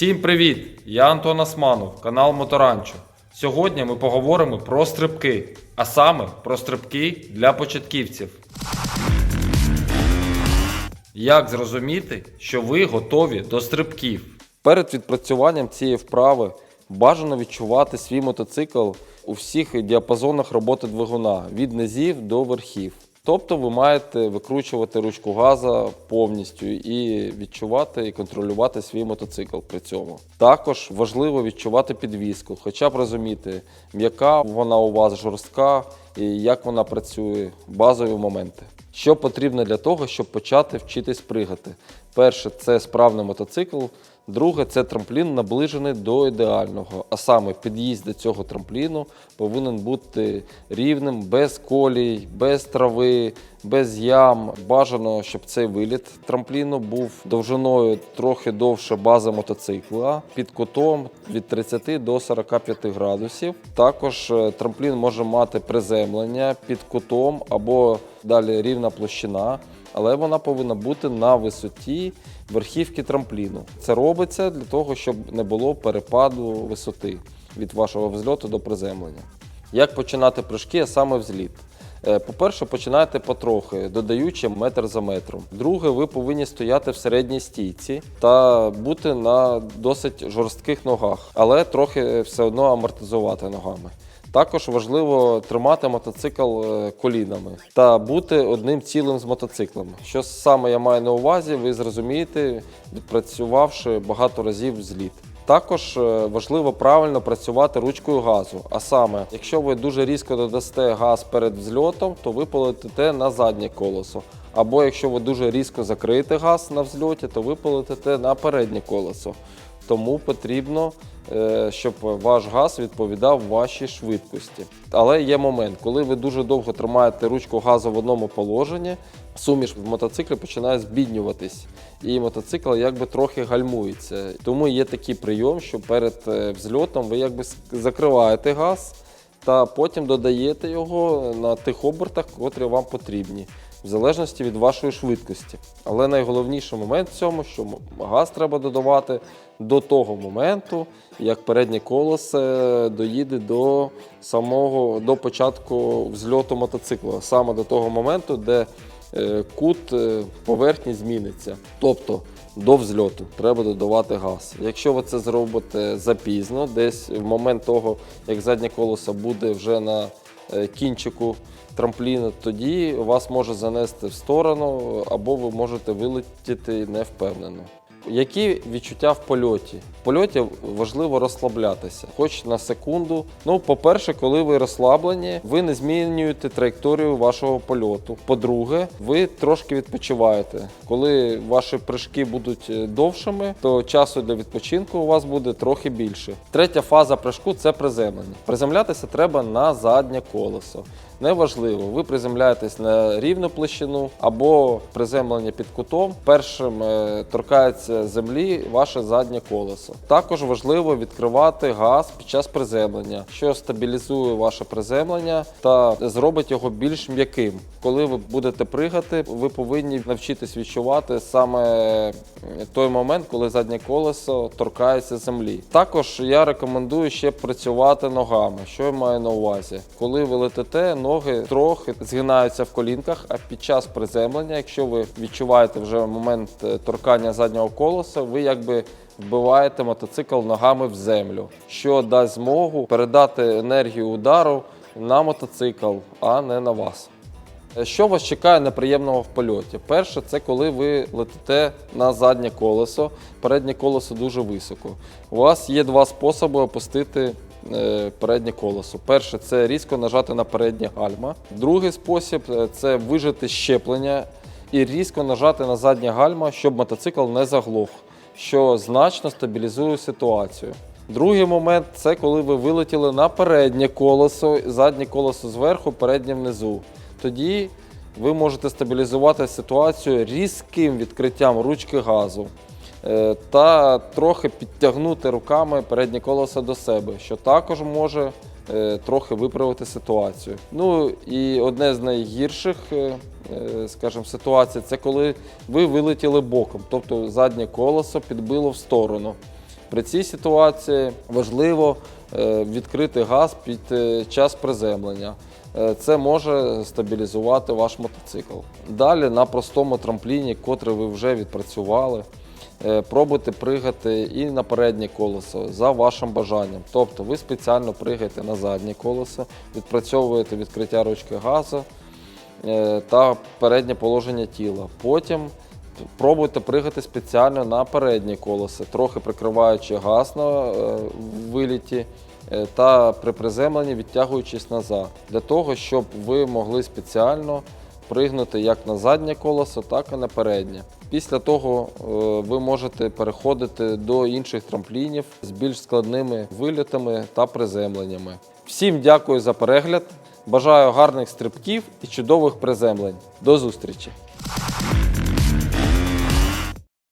Всім привіт! Я Антон Османов, канал Моторанчо. Сьогодні ми поговоримо про стрибки, а саме про стрибки для початківців. Як зрозуміти, що ви готові до стрибків? Перед відпрацюванням цієї вправи бажано відчувати свій мотоцикл у всіх діапазонах роботи двигуна від низів до верхів. Тобто ви маєте викручувати ручку газа повністю і відчувати і контролювати свій мотоцикл при цьому. Також важливо відчувати підвіску, хоча б розуміти, м'яка вона у вас жорстка і як вона працює, базові моменти. Що потрібно для того, щоб почати вчитись пригати? Перше це справний мотоцикл. Друге це трамплін наближений до ідеального. А саме під'їзд до цього трампліну повинен бути рівним, без колій, без трави, без ям. Бажано, щоб цей виліт трампліну був довжиною трохи довше бази мотоцикла, під кутом від 30 до 45 градусів. Також е, трамплін може мати приземлення під кутом або далі рівна площина але вона повинна бути на висоті верхівки трампліну. Це робиться для того, щоб не було перепаду висоти від вашого взльоту до приземлення. Як починати прыжки, а саме взліт? Е, По-перше, починайте потрохи, додаючи метр за метром. Друге, ви повинні стояти в середній стійці та бути на досить жорстких ногах, але трохи все одно амортизувати ногами. Також важливо тримати мотоцикл е, колінами та бути одним цілим з мотоциклом. Що саме я маю на увазі, ви зрозумієте, відпрацювавши багато разів зліт. Також е, важливо правильно працювати ручкою газу. А саме, якщо ви дуже різко додасте газ перед взльотом, то ви полетите на заднє колесо. Або якщо ви дуже різко закриєте газ на взльоті, то ви полетите на переднє колесо. Тому потрібно, е, щоб ваш газ відповідав вашій швидкості. Але є момент, коли ви дуже довго тримаєте ручку газу в одному положенні, суміш в мотоциклі починає збіднюватись, і мотоцикл якби трохи гальмується. Тому є такий прийом, що перед е, взльотом ви якби закриваєте газ та потім додаєте його на тих обертах, котрі вам потрібні в залежності від вашої швидкості. Але найголовніший момент в цьому, що газ треба додавати до того моменту, як переднє колесо доїде до самого до початку взльоту мотоцикла, саме до того моменту, де е, кут е, поверхні зміниться. Тобто до взльоту треба додавати газ. Якщо ви це зробите запізно, десь в момент того, як заднє колесо буде вже на е, кінчику трампліну, тоді вас може занести в сторону, або ви можете вилетіти невпевнено. Які відчуття в польоті? В польоті важливо розслаблятися, хоч на секунду. Ну, по-перше, коли ви розслаблені, ви не змінюєте траєкторію вашого польоту. По-друге, ви трошки відпочиваєте. Коли ваші прыжки будуть е, довшими, то часу для відпочинку у вас буде трохи більше. Третя фаза прыжку це приземлення. Приземлятися треба на заднє колесо. Неважливо, ви приземляєтесь на рівну площину або приземлення під кутом. Першим е, торкається землі ваше заднє колесо. Також важливо відкривати газ під час приземлення, що стабілізує ваше приземлення та зробить його більш м'яким. Коли ви будете пригати, ви повинні навчитись відчувати саме той момент, коли заднє колесо торкається землі. Також я рекомендую ще працювати ногами. Що я маю на увазі? Коли ви летите, ноги трохи згинаються в колінках, а під час приземлення, якщо ви відчуваєте вже момент е, торкання заднього колеса, ви якби вбиваєте мотоцикл ногами в землю, що дасть змогу передати енергію удару на мотоцикл, а не на вас. Що вас чекає неприємного в польоті? Перше, це коли ви летите на заднє колесо, переднє колесо дуже високо. У вас є два способи опустити е, переднє колесо. Перше це різко нажати на переднє гальма. Другий спосіб е, це вижити щеплення і різко нажати на заднє гальма, щоб мотоцикл не заглох, що значно стабілізує ситуацію. Другий момент це коли ви вилетіли на переднє колесо, заднє колесо зверху, переднє внизу. Тоді ви можете стабілізувати ситуацію різким відкриттям ручки газу е, та трохи підтягнути руками переднє колесо до себе, що також може е, трохи виправити ситуацію. Ну і одне з найгірших, е, скажімо, ситуацій це коли ви вилетіли боком, тобто заднє колесо підбило в сторону. При цій ситуації важливо е, відкрити газ під е, час приземлення. Е, Це може стабілізувати ваш мотоцикл. Далі на простому трампліні, котрий ви вже відпрацювали, е, пробуйте пригати і на переднє колесо за вашим бажанням. Тобто ви спеціально пригаєте на заднє колесо, відпрацьовуєте відкриття ручки газу е, та переднє положення тіла. Потім пробуйте пригати спеціально на переднє колесо, трохи прикриваючи газ на е, виліті е, та при приземленні відтягуючись назад, для того, щоб ви могли спеціально пригнути як на заднє колесо, так і на переднє. Після того е, ви можете переходити до інших трамплінів з більш складними вилітами та приземленнями. Всім дякую за перегляд. Бажаю гарних стрибків і чудових приземлень. До зустрічі!